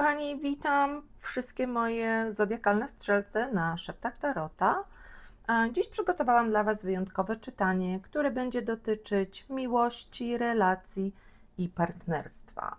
Kochani, witam wszystkie moje zodiakalne strzelce na szeptach Tarota. Dziś przygotowałam dla Was wyjątkowe czytanie, które będzie dotyczyć miłości, relacji i partnerstwa.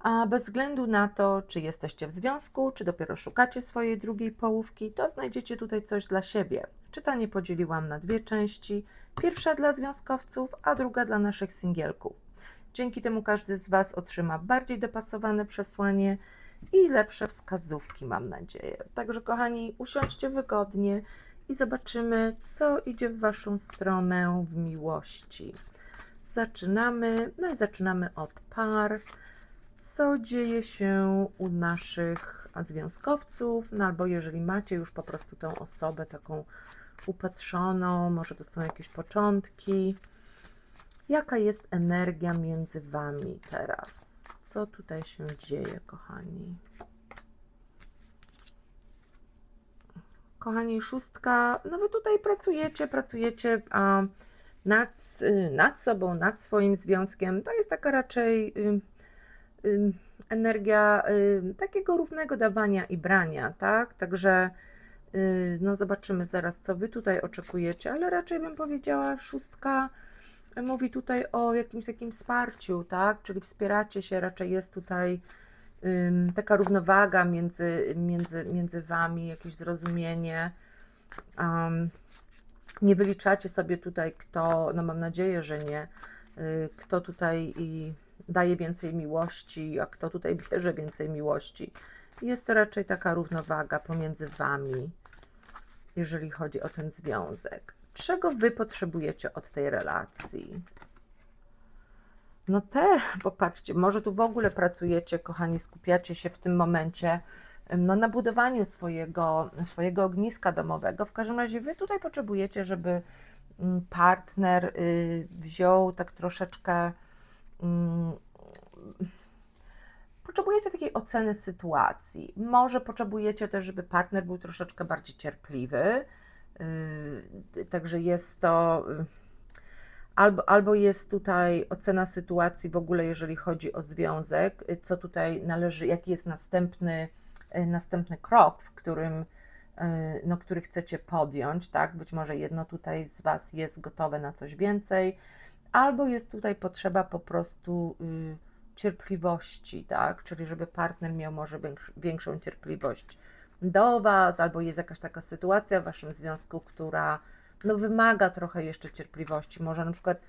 A bez względu na to, czy jesteście w związku, czy dopiero szukacie swojej drugiej połówki, to znajdziecie tutaj coś dla siebie. Czytanie podzieliłam na dwie części. Pierwsza dla związkowców, a druga dla naszych singielków. Dzięki temu każdy z Was otrzyma bardziej dopasowane przesłanie i lepsze wskazówki, mam nadzieję. Także, kochani, usiądźcie wygodnie i zobaczymy, co idzie w Waszą stronę w miłości. Zaczynamy, no i zaczynamy od par. Co dzieje się u naszych związkowców, no albo jeżeli macie już po prostu tą osobę taką upatrzoną, może to są jakieś początki. Jaka jest energia między Wami teraz? Co tutaj się dzieje, kochani? Kochani, szóstka, no Wy tutaj pracujecie, pracujecie a, nad, y, nad sobą, nad swoim związkiem. To jest taka raczej y, y, energia y, takiego równego dawania i brania, tak? Także y, no zobaczymy zaraz, co Wy tutaj oczekujecie, ale raczej bym powiedziała szóstka mówi tutaj o jakimś takim wsparciu, tak? Czyli wspieracie się, raczej jest tutaj ym, taka równowaga między, między, między wami, jakieś zrozumienie. Um, nie wyliczacie sobie tutaj, kto, no mam nadzieję, że nie, y, kto tutaj i daje więcej miłości, a kto tutaj bierze więcej miłości. Jest to raczej taka równowaga pomiędzy wami, jeżeli chodzi o ten związek czego wy potrzebujecie od tej relacji. No te, popatrzcie, może tu w ogóle pracujecie, kochani, skupiacie się w tym momencie no, na budowaniu swojego, swojego ogniska domowego. W każdym razie wy tutaj potrzebujecie, żeby mm, partner y, wziął tak troszeczkę. Mm, potrzebujecie takiej oceny sytuacji. Może potrzebujecie też, żeby partner był troszeczkę bardziej cierpliwy, także jest to yy, albo, albo jest tutaj ocena sytuacji w ogóle, jeżeli chodzi o związek, yy, co tutaj należy, jaki jest następny, następny krok, w którym, no, który chcecie podjąć, tak? Być może jedno tutaj z Was jest gotowe na coś więcej, albo jest tutaj potrzeba po prostu cierpliwości, tak? Czyli żeby partner miał może większą cierpliwość do Was, albo jest jakaś taka sytuacja w Waszym związku, która no, wymaga trochę jeszcze cierpliwości. Może na przykład,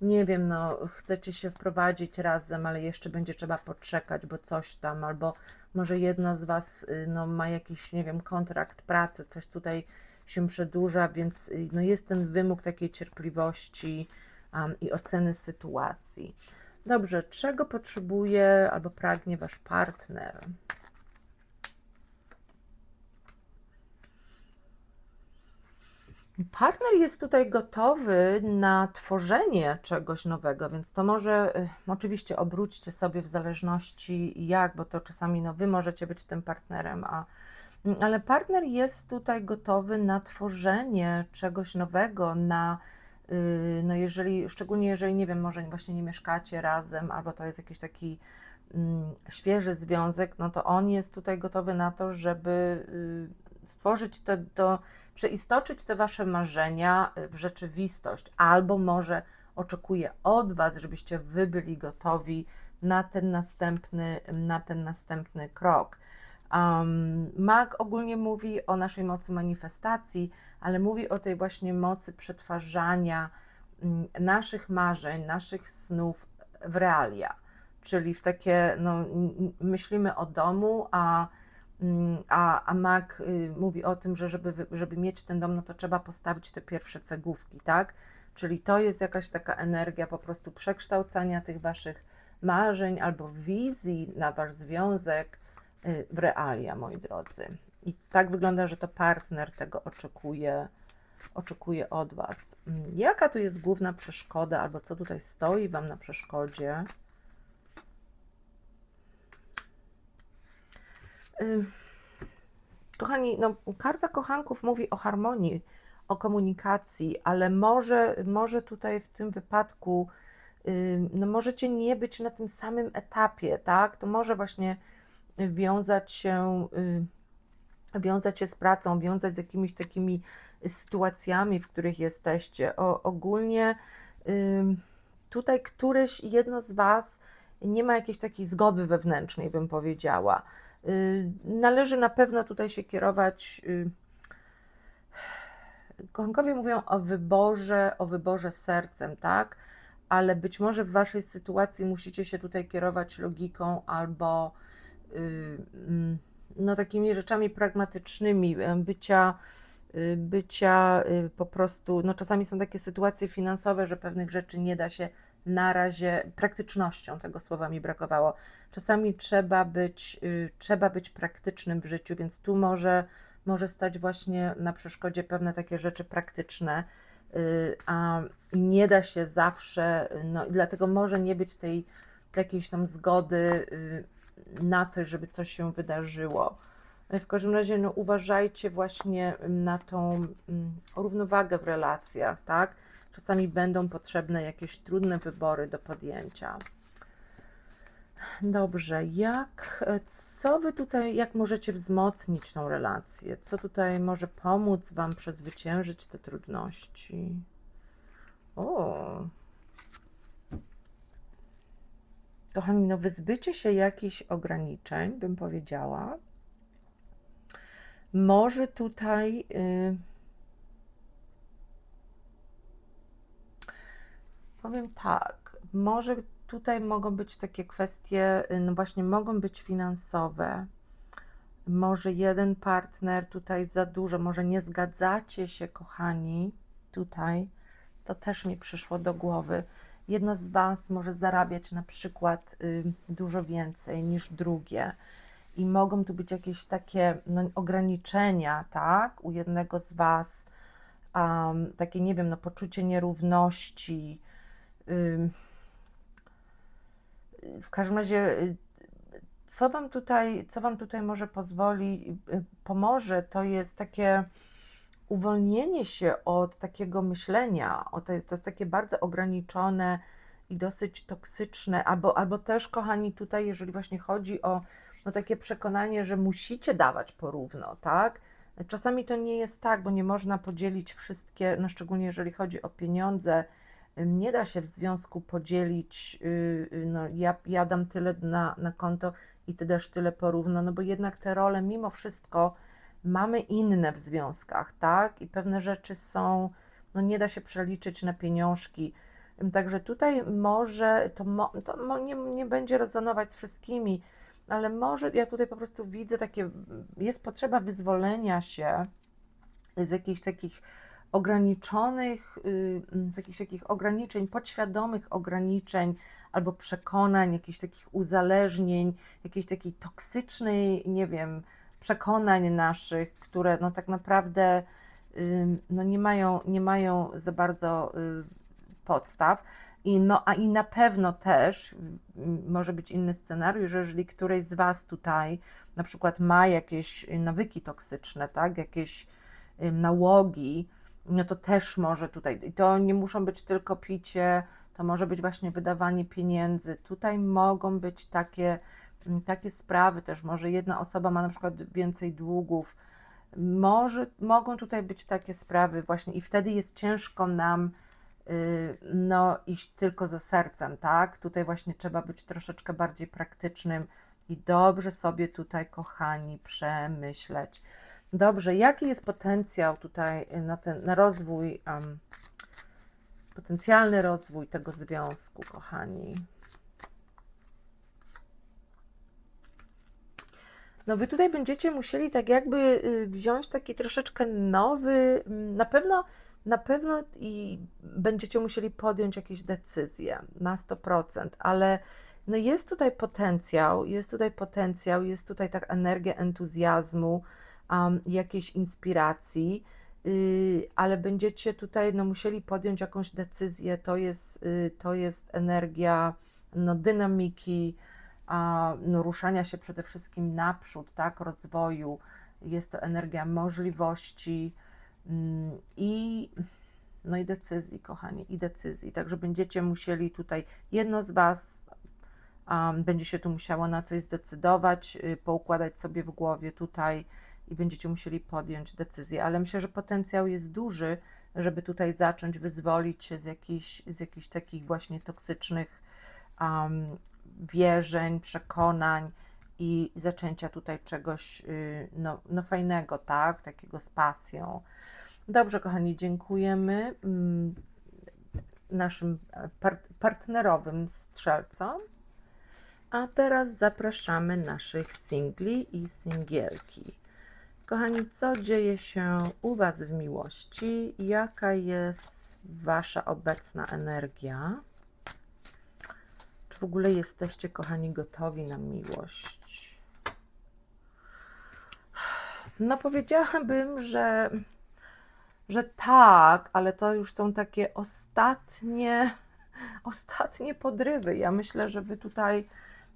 nie wiem, no, chcecie się wprowadzić razem, ale jeszcze będzie trzeba poczekać, bo coś tam, albo może jedno z Was y, no, ma jakiś, nie wiem, kontrakt pracy, coś tutaj się przedłuża, więc y, no, jest ten wymóg takiej cierpliwości um, i oceny sytuacji. Dobrze, czego potrzebuje albo pragnie Wasz partner? Partner jest tutaj gotowy na tworzenie czegoś nowego, więc to może y, oczywiście obróćcie sobie w zależności jak, bo to czasami no, wy możecie być tym partnerem, a, mm, ale partner jest tutaj gotowy na tworzenie czegoś nowego, na y, no jeżeli, szczególnie jeżeli, nie wiem, może właśnie nie mieszkacie razem, albo to jest jakiś taki mm, świeży związek, no to on jest tutaj gotowy na to, żeby y, stworzyć to, do, przeistoczyć te wasze marzenia w rzeczywistość, albo może oczekuje od was, żebyście wy byli gotowi na ten następny, na ten następny krok. Um, Mag ogólnie mówi o naszej mocy manifestacji, ale mówi o tej właśnie mocy przetwarzania um, naszych marzeń, naszych snów w realia. Czyli w takie, no, myślimy o domu, a Mm, a, a Mac y, mówi o tym, że żeby, żeby mieć ten dom, no to trzeba postawić te pierwsze cegłówki, tak? Czyli to jest jakaś taka energia po prostu przekształcania tych waszych marzeń albo wizji na wasz związek y, w realia, moi drodzy. I tak wygląda, że to partner tego oczekuje, oczekuje od was. Mm, jaka tu jest główna przeszkoda, albo co tutaj stoi wam na przeszkodzie? Kochani, no, karta kochanków mówi o harmonii, o komunikacji, ale może, może tutaj w tym wypadku no możecie nie być na tym samym etapie, tak? To może właśnie wiązać się, wiązać się z pracą, wiązać z jakimiś takimi sytuacjami, w których jesteście. O, ogólnie tutaj któreś jedno z Was nie ma jakiejś takiej zgody wewnętrznej, bym powiedziała. Y, należy na pewno tutaj się kierować. y, Kochankowie mówią o wyborze, o wyborze sercem, tak? Ale być może w waszej sytuacji musicie się tutaj kierować logiką albo y, mm, no, takimi rzeczami pragmatycznymi, bycia, bycia po prostu, no czasami są takie sytuacje finansowe, że pewnych rzeczy nie da się na razie praktycznością tego słowa mi brakowało. Czasami trzeba być, y, trzeba być praktycznym w życiu, więc tu może, może stać właśnie na przeszkodzie pewne takie rzeczy praktyczne, y, a nie da się zawsze, no dlatego może nie być tej jakiejś tam zgody y, na coś, żeby coś się wydarzyło. W każdym razie no, uważajcie właśnie na tą mm, równowagę w relacjach, tak? Czasami będą potrzebne jakieś trudne wybory do podjęcia. Dobrze, jak, co wy tutaj, jak możecie wzmocnić tą relację? Co tutaj może pomóc wam przezwyciężyć te trudności? O. Kochani, no wyzbycie się jakichś ograniczeń, bym powiedziała, może tutaj. y, Powiem tak, może tutaj mogą być takie kwestie, y, no właśnie mogą być finansowe. Może jeden partner tutaj za dużo, może nie zgadzacie się, kochani, tutaj. To też mi przyszło do głowy. Jedno z Was może zarabiać na przykład y, dużo więcej niż drugie. I mogą tu być jakieś takie no, ograniczenia, tak, u jednego z Was, um, takie, nie wiem, no, poczucie nierówności, W każdym razie, y, co wam tutaj, co wam tutaj może pozwoli, y, pomoże, to jest takie uwolnienie się od takiego myślenia, to, to jest takie bardzo ograniczone i dosyć toksyczne, albo, albo też, kochani, tutaj, jeżeli właśnie chodzi o no, takie przekonanie, że musicie dawać porówno, tak? Czasami to nie jest tak, bo nie można podzielić wszystkie, no szczególnie jeżeli chodzi o pieniądze, nie da się w związku podzielić, y, y, no ja, ja dam tyle na, na konto i ty dasz tyle porówno, no bo jednak te role mimo wszystko mamy inne w związkach, tak? I pewne rzeczy są, no nie da się przeliczyć na pieniążki. Także tutaj może to, mo, to mo, nie, nie będzie rezonować z wszystkimi, ale może ja tutaj po prostu widzę takie, jest potrzeba wyzwolenia się z jakichś takich ograniczonych, y, z jakichś takich ograniczeń, podświadomych ograniczeń albo przekonań, jakichś takich uzależnień, jakiejś takiej toksycznej, nie wiem, przekonań naszych, które no tak naprawdę y, no nie, mają, nie mają za bardzo y, podstaw. I, no, a i na pewno też może być inny scenariusz, że jeżeli któreś z Was tutaj na przykład ma jakieś nawyki toksyczne, tak, jakieś nałogi, no to też może tutaj, to nie muszą być tylko picie, to może być właśnie wydawanie pieniędzy. Tutaj mogą być takie, mm, takie sprawy też, może jedna osoba ma na przykład więcej długów, może, mogą tutaj być takie sprawy właśnie i wtedy jest ciężko nam y, no, iść tylko za sercem, tak? Tutaj właśnie trzeba być troszeczkę bardziej praktycznym i dobrze sobie tutaj, kochani, przemyśleć. Dobrze, jaki jest potencjał tutaj na, ten, na rozwój, um, potencjalny rozwój tego związku, kochani? No wy tutaj będziecie musieli tak jakby y, wziąć taki troszeczkę nowy, na pewno, na pewno i będziecie musieli podjąć jakieś decyzje na 100%, ale no jest tutaj potencjał, jest tutaj potencjał, jest tutaj tak energia entuzjazmu, um, jakiejś inspiracji, yy, ale będziecie tutaj no, musieli podjąć jakąś decyzję. To jest, yy, to jest energia no, dynamiki, a, no, ruszania się przede wszystkim naprzód, tak, rozwoju. Jest to energia możliwości yy, i No i decyzji, kochani, i decyzji. Także będziecie musieli tutaj, jedno z Was um, będzie się tu musiało na coś zdecydować, y, poukładać sobie w głowie tutaj i będziecie musieli podjąć decyzję. Ale myślę, że potencjał jest duży, żeby tutaj zacząć wyzwolić się z jakichś, z jakichś takich właśnie toksycznych um, wierzeń, przekonań i zaczęcia tutaj czegoś y, no, no fajnego, tak? Takiego z pasją. Dobrze, kochani, dziękujemy mm, naszym e, par- partnerowym strzelcom. A teraz zapraszamy naszych singli i singielki. Kochani, co dzieje się u Was w miłości? Jaka jest Wasza obecna energia? Czy w ogóle jesteście, kochani, gotowi na miłość? No, powiedziałabym, że, że tak, ale to już są takie ostatnie, ostatnie podrywy. Ja myślę, że Wy tutaj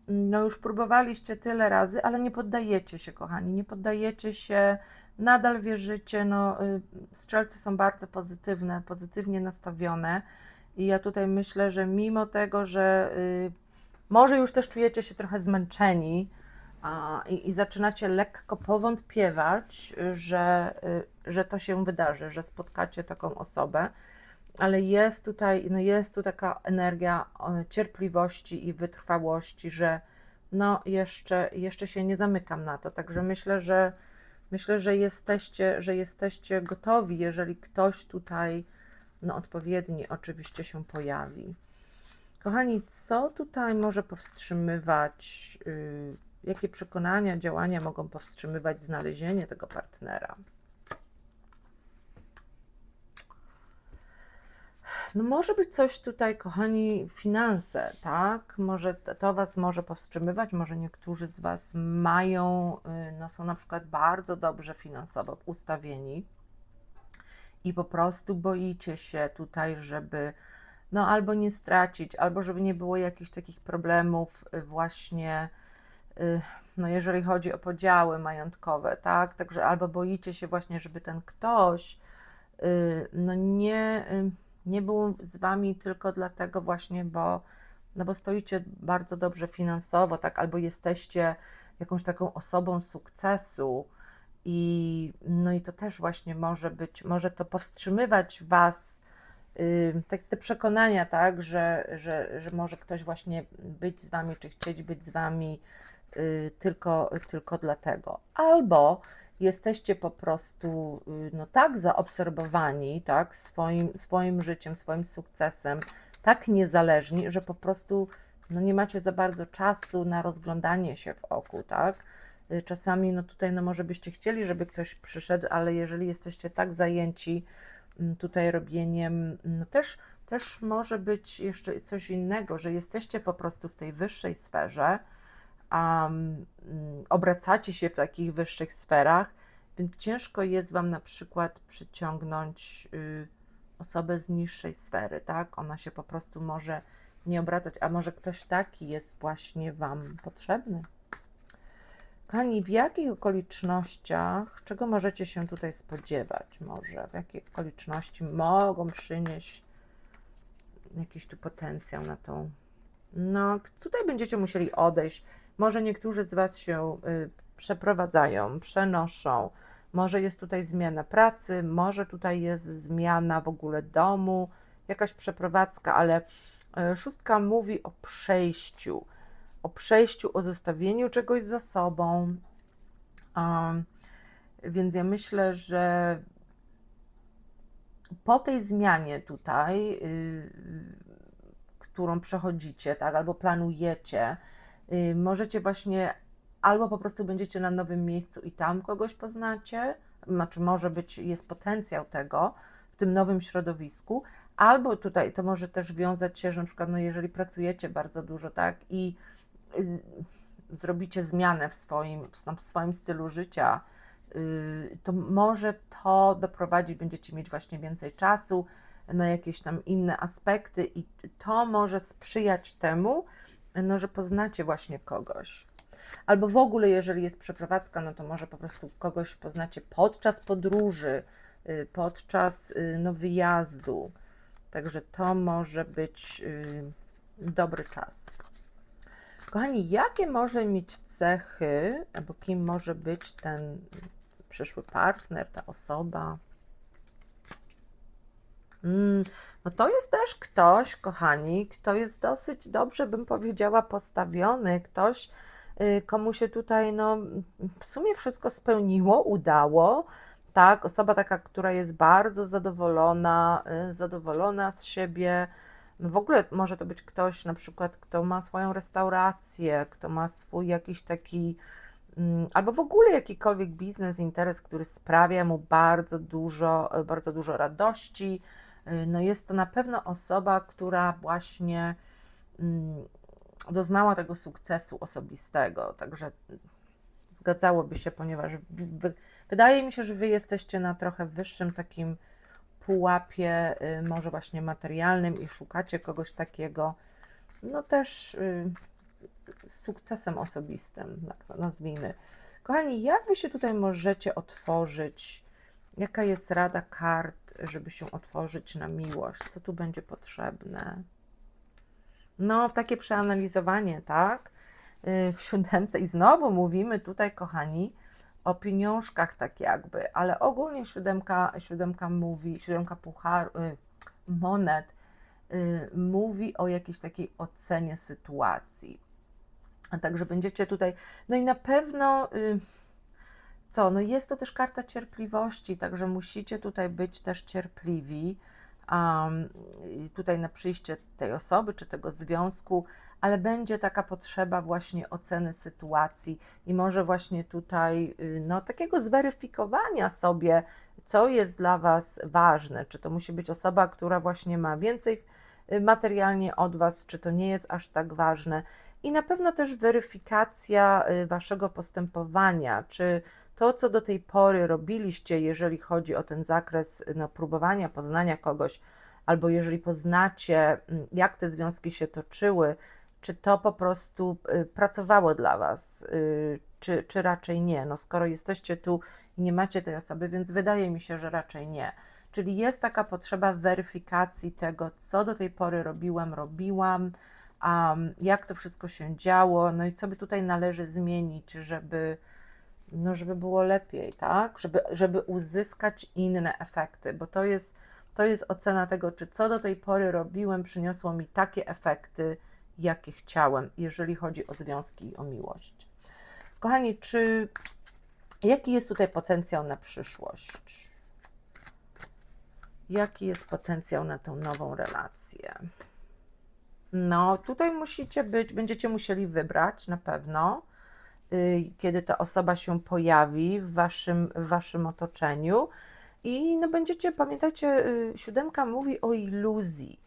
no już próbowaliście tyle razy, ale nie poddajecie się, kochani, nie poddajecie się, nadal wierzycie, no y, strzelcy są bardzo pozytywne, pozytywnie nastawione i ja tutaj myślę, że mimo tego, że y, może już też czujecie się trochę zmęczeni a, i, i zaczynacie lekko powątpiewać, y, że, że to się wydarzy, że spotkacie taką osobę, ale jest tutaj, no jest tu taka energia cierpliwości i wytrwałości, że no jeszcze, jeszcze się nie zamykam na to. Także myślę, że myślę, że jesteście, że jesteście gotowi, jeżeli ktoś tutaj no odpowiedni oczywiście się pojawi. Kochani, co tutaj może powstrzymywać, yy, jakie przekonania, działania mogą powstrzymywać znalezienie tego partnera? No może być coś tutaj, kochani, finanse, tak? Może to, to Was może powstrzymywać, może niektórzy z Was mają, y, no są na przykład bardzo dobrze finansowo ustawieni i po prostu boicie się tutaj, żeby no albo nie stracić, albo żeby nie było jakichś takich problemów y, właśnie, y, no jeżeli chodzi o podziały majątkowe, tak? Także albo boicie się właśnie, żeby ten ktoś no nie nie był z wami tylko dlatego właśnie, bo, no bo stoicie bardzo dobrze finansowo, tak, albo jesteście jakąś taką osobą sukcesu i no i to też właśnie może być, może to powstrzymywać was, yy, tak, te przekonania, tak, że, że, że może ktoś właśnie być z wami, czy chcieć być z wami yy, tylko, tylko dlatego. Albo jesteście po prostu y, no, tak zaobserwowani tak, swoim, swoim życiem, swoim sukcesem, tak niezależni, że po prostu no, nie macie za bardzo czasu na rozglądanie się w oku, tak? Y, czasami no tutaj no może byście chcieli, żeby ktoś przyszedł, ale jeżeli jesteście tak zajęci mm, tutaj robieniem, no też, też może być jeszcze coś innego, że jesteście po prostu w tej wyższej sferze, um, obracacie się w takich wyższych sferach, więc ciężko jest Wam na przykład przyciągnąć y, osobę z niższej sfery, tak? Ona się po prostu może nie obracać, a może ktoś taki jest właśnie Wam potrzebny. Kochani, w jakich okolicznościach, czego możecie się tutaj spodziewać? Może w jakie okoliczności mogą przynieść jakiś tu potencjał na tą. No, tutaj będziecie musieli odejść może niektórzy z Was się y, przeprowadzają, przenoszą, może jest tutaj zmiana pracy, może tutaj jest zmiana w ogóle domu, jakaś przeprowadzka, ale y, szóstka mówi o przejściu, o przejściu, o zostawieniu czegoś za sobą. Um, więc ja myślę, że po tej zmianie tutaj, yy, którą przechodzicie, tak, albo planujecie, Y, możecie właśnie albo po prostu będziecie na nowym miejscu i tam kogoś poznacie, znaczy może być, jest potencjał tego w tym nowym środowisku, albo tutaj to może też wiązać się, że na przykład, no jeżeli pracujecie bardzo dużo, tak, i y, zrobicie zmianę w swoim, w swoim stylu życia, y, to może to doprowadzić, będziecie mieć właśnie więcej czasu na jakieś tam inne aspekty i to może sprzyjać temu, no, że poznacie właśnie kogoś. Albo w ogóle, jeżeli jest przeprowadzka, no to może po prostu kogoś poznacie podczas podróży, y, podczas y, no, wyjazdu. Także to może być y, dobry czas. Kochani, jakie może mieć cechy, albo kim może być ten przyszły partner, ta osoba? Mm, no to jest też ktoś, kochani, kto jest dosyć dobrze, bym powiedziała, postawiony, ktoś, y, komu się tutaj, no, w sumie wszystko spełniło, udało, tak, osoba taka, która jest bardzo zadowolona, y, zadowolona z siebie. No w ogóle może to być ktoś, na przykład, kto ma swoją restaurację, kto ma swój jakiś taki, mm, albo w ogóle jakikolwiek biznes, interes, który sprawia mu bardzo dużo, y, bardzo dużo radości. Y, No jest to na pewno osoba, która właśnie mm, doznała tego sukcesu osobistego, także zgadzałoby się, ponieważ wy, wy, wydaje mi się, że Wy jesteście na trochę wyższym takim pułapie, y, może właśnie materialnym i szukacie kogoś takiego, no też y, z sukcesem osobistym, tak nazwijmy. Kochani, jak Wy się tutaj możecie otworzyć? Jaka jest rada kart, żeby się otworzyć na miłość? Co tu będzie potrzebne? No, takie przeanalizowanie, tak? Y, W siódemce i znowu mówimy tutaj, kochani, o pieniążkach tak jakby, ale ogólnie siódemka, siódemka mówi, siódemka puchar, y, monet y, mówi o jakiejś takiej ocenie sytuacji. A także będziecie tutaj, no i na pewno co, no jest to też karta cierpliwości, także musicie tutaj być też cierpliwi um, tutaj na przyjście tej osoby czy tego związku, ale będzie taka potrzeba właśnie oceny sytuacji i może właśnie tutaj y, no takiego zweryfikowania sobie, co jest dla Was ważne, czy to musi być osoba, która właśnie ma więcej y, materialnie od Was, czy to nie jest aż tak ważne. I na pewno też weryfikacja y, Waszego postępowania, czy to, co do tej pory robiliście, jeżeli chodzi o ten zakres no, próbowania, poznania kogoś, albo jeżeli poznacie, mm, jak te związki się toczyły, czy to po prostu y, pracowało dla Was, y, czy, czy raczej nie. No, skoro jesteście tu i nie macie tej osoby, więc wydaje mi się, że raczej nie. Czyli jest taka potrzeba weryfikacji tego, co do tej pory robiłam, robiłam, um, jak to wszystko się działo, no i co by tutaj należy zmienić, żeby, no, żeby było lepiej, tak? Żeby, żeby uzyskać inne efekty, bo to jest, to jest ocena tego, czy co do tej pory robiłem, przyniosło mi takie efekty, jakie chciałem, jeżeli chodzi o związki i o miłość. Kochani, czy jaki jest tutaj potencjał na przyszłość? Jaki jest potencjał na tą nową relację? No, tutaj musicie być, będziecie musieli wybrać na pewno, kiedy ta osoba się pojawi w waszym, w waszym otoczeniu. I no będziecie, pamiętajcie, y, siódemka mówi o iluzji.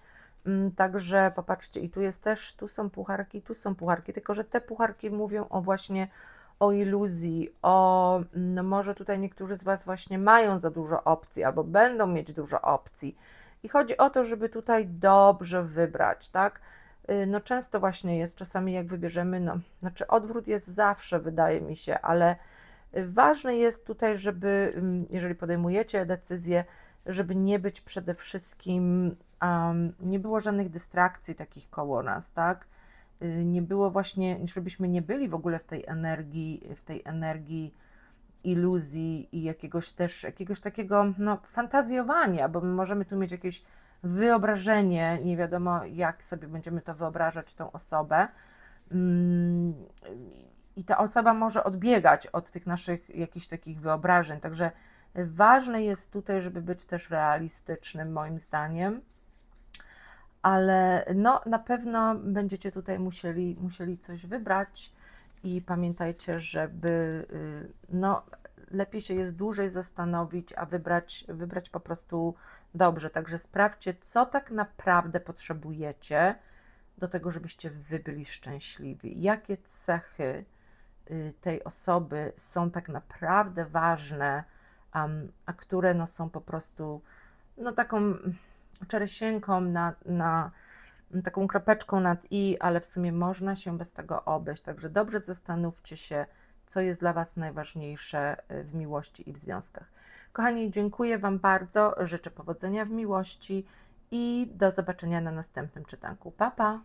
Mm, Także popatrzcie, i tu jest też, tu są pucharki, tu są pucharki, tylko że te pucharki mówią o właśnie o iluzji, o no może tutaj niektórzy z Was właśnie mają za dużo opcji albo będą mieć dużo opcji. I chodzi o to, żeby tutaj dobrze wybrać, tak? Y, No często właśnie jest, czasami jak wybierzemy, no, znaczy odwrót jest zawsze, wydaje mi się, ale y, ważne jest tutaj, żeby, ym, jeżeli podejmujecie decyzję, żeby nie być przede wszystkim, um, nie było żadnych dystrakcji takich koło nas, tak? Y, Nie było właśnie, żebyśmy nie byli w ogóle w tej energii, w tej energii iluzji i jakiegoś też, jakiegoś takiego, no, fantazjowania, bo my możemy tu mieć jakieś wyobrażenie, nie wiadomo jak sobie będziemy to wyobrażać, tą osobę. Mm, I ta osoba może odbiegać od tych naszych jakichś takich wyobrażeń. Także ważne jest tutaj, żeby być też realistycznym, moim zdaniem. Ale no, na pewno będziecie tutaj musieli, musieli coś wybrać i pamiętajcie, żeby y, no, lepiej się jest dłużej zastanowić, a wybrać, wybrać po prostu dobrze. Także sprawdźcie, co tak naprawdę potrzebujecie do tego, żebyście wy byli szczęśliwi. Jakie cechy y, tej osoby są tak naprawdę ważne, a które no, są po prostu no, taką czeresieńką na, na taką kropeczką nad i, ale w sumie można się bez tego obejść. Także dobrze zastanówcie się, co jest dla Was najważniejsze y, w miłości i w związkach. Kochani, dziękuję Wam bardzo, życzę powodzenia w miłości i do zobaczenia na następnym czytanku. Pa, pa!